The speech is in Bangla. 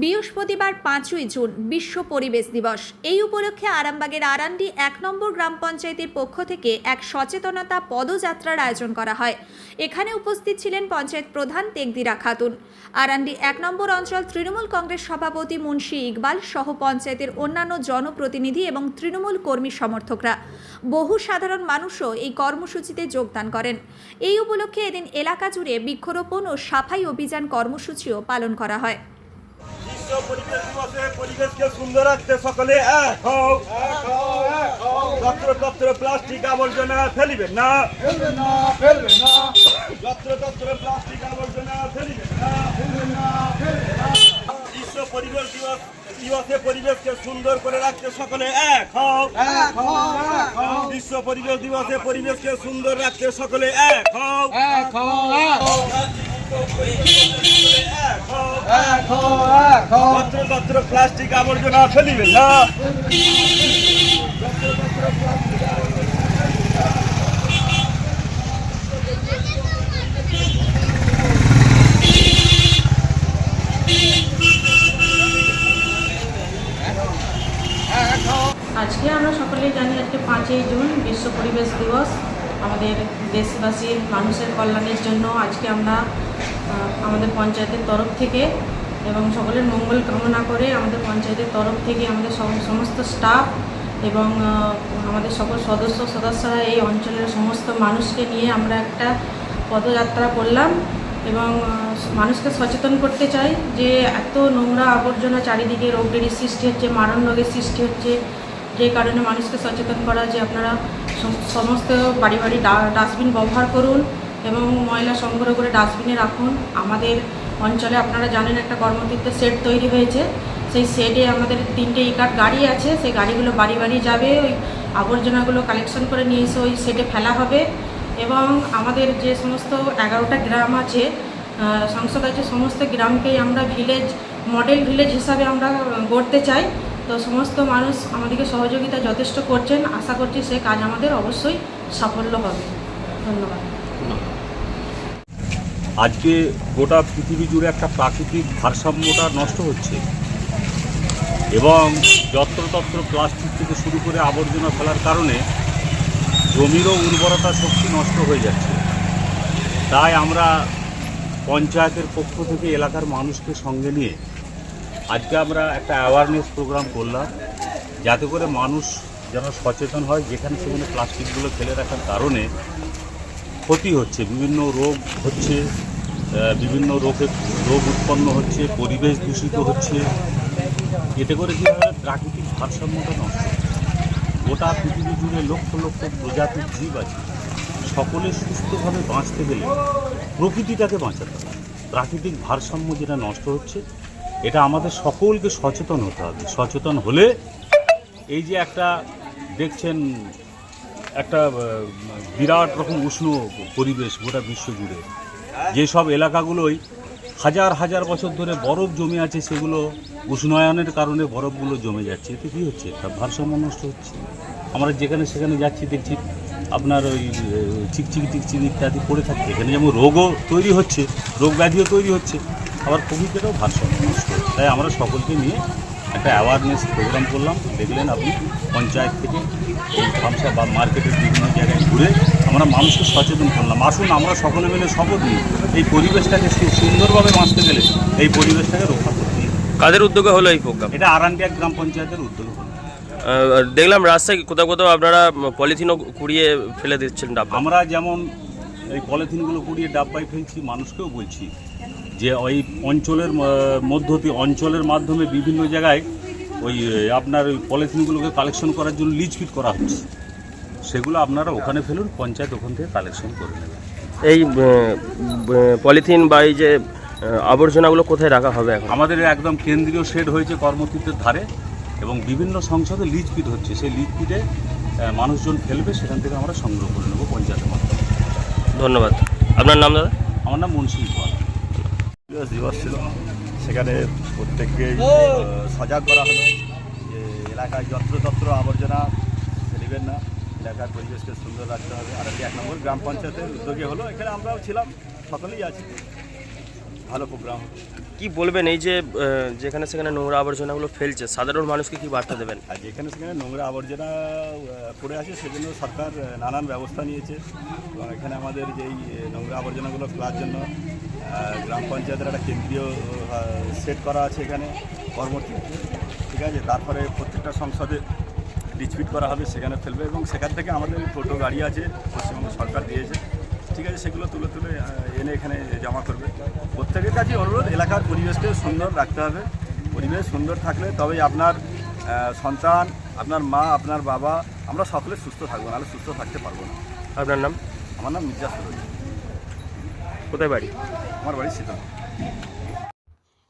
বৃহস্পতিবার পাঁচই জুন বিশ্ব পরিবেশ দিবস। এই উপলক্ষে আরামবাগের আরান্ডি এক নম্বর গ্রাম পঞ্চায়েতের পক্ষ থেকে এক সচেতনতা পদযাত্রার আয়োজন করা হয়। এখানে উপস্থিত ছিলেন পঞ্চায়েত প্রধান তেগদিরা খাতুন। আরান্ডি এক নম্বর অঞ্চল তৃণমূল কংগ্রেস সভাপতি মুন্সি ইকবাল সহ পঞ্চায়েতের অন্যান্য জনপ্রতিনিধি এবং তৃণমূল কর্মী সমর্থকরা। বহু সাধারণ মানুষও এই কর্মসূচিতে যোগদান করেন। এই উপলক্ষে এদিন এলাকা জুড়ে বৃক্ষরোপণ ও সাফাই অভিযান কর্মসূচিও পালন করা হয়। পরিবেশ দিবসে পরিবেশকে সুন্দর রাখতে সকলে এক হও। যত্র তত্র প্লাস্টিক আবর্জনা ফেলিবেন না। যত্র তত্র প্লাস্টিক আবর্জনা ফেলিবেন না। বিশ্ব পরিবেশ দিবস দিবসে পরিবেশকে সুন্দর করে রাখতে সকলে এক হও। বিশ্ব পরিবেশ দিবসে পরিবেশকে সুন্দর রাখতে সকলে এক হও। এক হও পত্র প্লাস্টিক আবর্জনা না? আজকে আমরা সকলেই জানি আজকে পাঁচই জুন, বিশ্ব পরিবেশ দিবস। আমাদের দেশবাসীর মানুষের কল্যাণের জন্য আজকে আমরা আমাদের পঞ্চায়েতের তরফ থেকে এবং সকলের মঙ্গল কামনা করে আমাদের পঞ্চায়েতের তরফ থেকে আমাদের সম- সমস্ত স্টাফ এবং আমাদের সকল সদস্য সদস্যরা এই অঞ্চলের সমস্ত মানুষকে নিয়ে আমরা একটা পদযাত্রা করলাম এবং মানুষকে সচেতন করতে চাই যে এত নোংরা আবর্জনা চারিদিকে রোগের সৃষ্টি হচ্ছে, মারণ রোগের সৃষ্টি হচ্ছে। যে কারণে মানুষকে সচেতন করা যে আপনারা সমস্ত বাড়ি বাড়ি ডাস্টবিন ব্যবহার করুন এবং ময়লা সংগ্রহ করে ডাস্টবিনে রাখুন। আমাদের অঞ্চলে আপনারা জানেন একটা কর্মতীর্থ সেট তৈরি হয়েছে। সেই সেটে আমাদের তিনটে ইকাট গাড়ি আছে। সেই গাড়িগুলো বাড়ি বাড়ি যাবে, ওই আবর্জনাগুলো কালেকশন করে নিয়ে এসে ওই সেটে ফেলা হবে। এবং আমাদের যে সমস্ত এগারোটা গ্রাম আছে সংসদ আছে, সমস্ত গ্রামকেই আমরা ভিলেজ মডেল ভিলেজ হিসাবে আমরা গড়তে চাই। তো সমস্ত মানুষ আমাদেরকে সহযোগিতা যথেষ্ট করছেন। আশা করছি সে কাজ আমাদের অবশ্যই সাফল্য হবে। ধন্যবাদ। আজকে গোটা পৃথিবী জুড়ে একটা প্রাকৃতিক ভারসাম্যটা নষ্ট হচ্ছে। এবং যত্রতত্র প্লাস্টিক থেকে শুরু করে আবর্জনা ফেলার কারণে জমিরও উর্বরতা শক্তি নষ্ট হয়ে যাচ্ছে। তাই আমরা পঞ্চায়েতের পক্ষ থেকে এলাকার মানুষকে সঙ্গে নিয়ে আজকে আমরা একটা অ্যাওয়ারনেস প্রোগ্রাম করলাম, যাতে করে মানুষ যেন সচেতন হয়, যেখানে সেখানে প্লাস্টিকগুলো ফেলে রাখার কারণে ক্ষতি হচ্ছে, বিভিন্ন রোগ হচ্ছে বিভিন্ন রোগে রোগ উৎপন্ন হচ্ছে, পরিবেশ দূষিত হচ্ছে। এতে করে কী হয়, প্রাকৃতিক ভারসাম্যটা নষ্ট। গোটা পৃথিবী জুড়ে লক্ষ লক্ষ প্রজাতির জীব আছে। সকলে সুস্থভাবে বাঁচতে গেলে প্রকৃতিটাকে বাঁচাতে হবে। প্রাকৃতিক ভারসাম্য যেটা নষ্ট হচ্ছে, এটা আমাদের সকলকে সচেতন হতে হবে। সচেতন হলে এই যে একটা দেখছেন একটা বিরাট রকম উষ্ণ পরিবেশ গোটা বিশ্ব জুড়ে। যেসব এলাকাগুলোই হাজার হাজার বছর ধরে বরফ জমে আছে, সেগুলো উষ্ণায়নের কারণে বরফগুলো জমে যাচ্ছে। এতে কী হচ্ছে? তার ভারসাম্য নষ্ট হচ্ছে? আমরা যেখানে সেখানে যাচ্ছি, দেখছি আপনার ওই চিকচিকি, টিকচিকি ইত্যাদি পড়ে থাকছে। এখানে যেমন রোগও তৈরি হচ্ছে, রোগ ব্যাধিও তৈরি হচ্ছে, আবার কোভিডেরও ভারসাম্য নষ্ট তাই আমরা সকলকে নিয়ে একটা অ্যাওয়ারনেস প্রোগ্রাম করলাম। দেখলেন আপনি পঞ্চায়েত থেকে এই ধামসা বা মার্কেটের বিভিন্ন জায়গায় ঘুরে আমরা মানুষকে সচেতন করলাম। আসুন আমরা সকলে মিলে শপথ নিই। এই পরিবেশটাকে সুন্দরভাবে বাঁচতে গেলে এই পরিবেশটাকে রক্ষা করতে। কাদের উদ্যোগে হলো এই প্রোগ্রাম এটা আরান্ডিয়া গ্রাম পঞ্চায়েতের উদ্যোগ। দেখলাম রাস্তায় কোথাও কোথাও আপনারা পলিথিনও কুড়িয়ে ফেলে দিচ্ছেন ডাব আমরা যেমন এই পলিথিনগুলো কুড়িয়ে ডাব্বায় ফেলছি মানুষকেও বলছি যে ওই অঞ্চলের মধ্য দিয়ে অঞ্চলের মাধ্যমে বিভিন্ন জায়গায় ওই আপনার ওই পলিথিনগুলোকে কালেকশন করার জন্য লিজ ফিট করা হচ্ছে। সেগুলো আপনারা ওখানে ফেলুন পঞ্চায়েত ওখান থেকে কালেকশন করে নেবে এই পলিথিন বা এই যে আবর্জনাগুলো কোথায় রাখা হবে এখন? আমাদের একদম কেন্দ্রীয় শেড হয়েছে কর্মতীর্থের ধারে এবং বিভিন্ন সংসদে লিজ ফিট হচ্ছে। সেই লিজ ফিটে মানুষজন ফেলবে সেখান থেকে আমরা সংগ্রহ করে নেব পঞ্চায়েতের মাধ্যমে। ধন্যবাদ। আপনার নাম দাদা? আমার নাম মুন্সি দিবস ছিল সেখানে প্রত্যেককে সজাগ করা হলো যে এলাকায় যত্রতত্র আবর্জনা ফেলিবেন না। এলাকার পরিবেশকে সুন্দর রাখতে হবে। আর এক নম্বর গ্রাম পঞ্চায়েতের উদ্যোগে হলো এখানে আমরাও ছিলাম সকলেই আছি। ভালো প্রোগ্রাম কি বলবেন এই যে যেখানে সেখানে নোংরা আবর্জনাগুলো ফেলছে সাধারণ মানুষকে কি বার্তা দেবেন? আর যেখানে সেখানে নোংরা আবর্জনা পড়ে আছে সেজন্য সরকার নানান ব্যবস্থা নিয়েছে। এবং এখানে আমাদের যেই নোংরা আবর্জনাগুলো ফেলার জন্য গ্রাম পঞ্চায়েতের একটা কেন্দ্রীয় সেট করা আছে এখানে কর্মটি ঠিক আছে? তারপরে প্রত্যেকটা সংসদে ডিসপিট করা হবে সেখানে ফেলবে। এবং সেখান থেকে আমাদের টোটো গাড়ি আছে পশ্চিমবঙ্গ সরকার দিয়েছে। ঠিক আছে সেগুলো তুলে তুলে এনে এখানে জমা করবে। প্রত্যেকের কাছে অনুরোধ এলাকার পরিবেশকে সুন্দর রাখতে হবে। পরিবেশ সুন্দর থাকলে তবেই আপনার সন্তান আপনার মা আপনার বাবা আমরা সকলে সুস্থ থাকব নাহলে সুস্থ থাকতে পারব না। আপনার নাম? আমার নাম মির্জা সরোজ। কোথায় বাড়ি? আমার বাড়ি শীতল।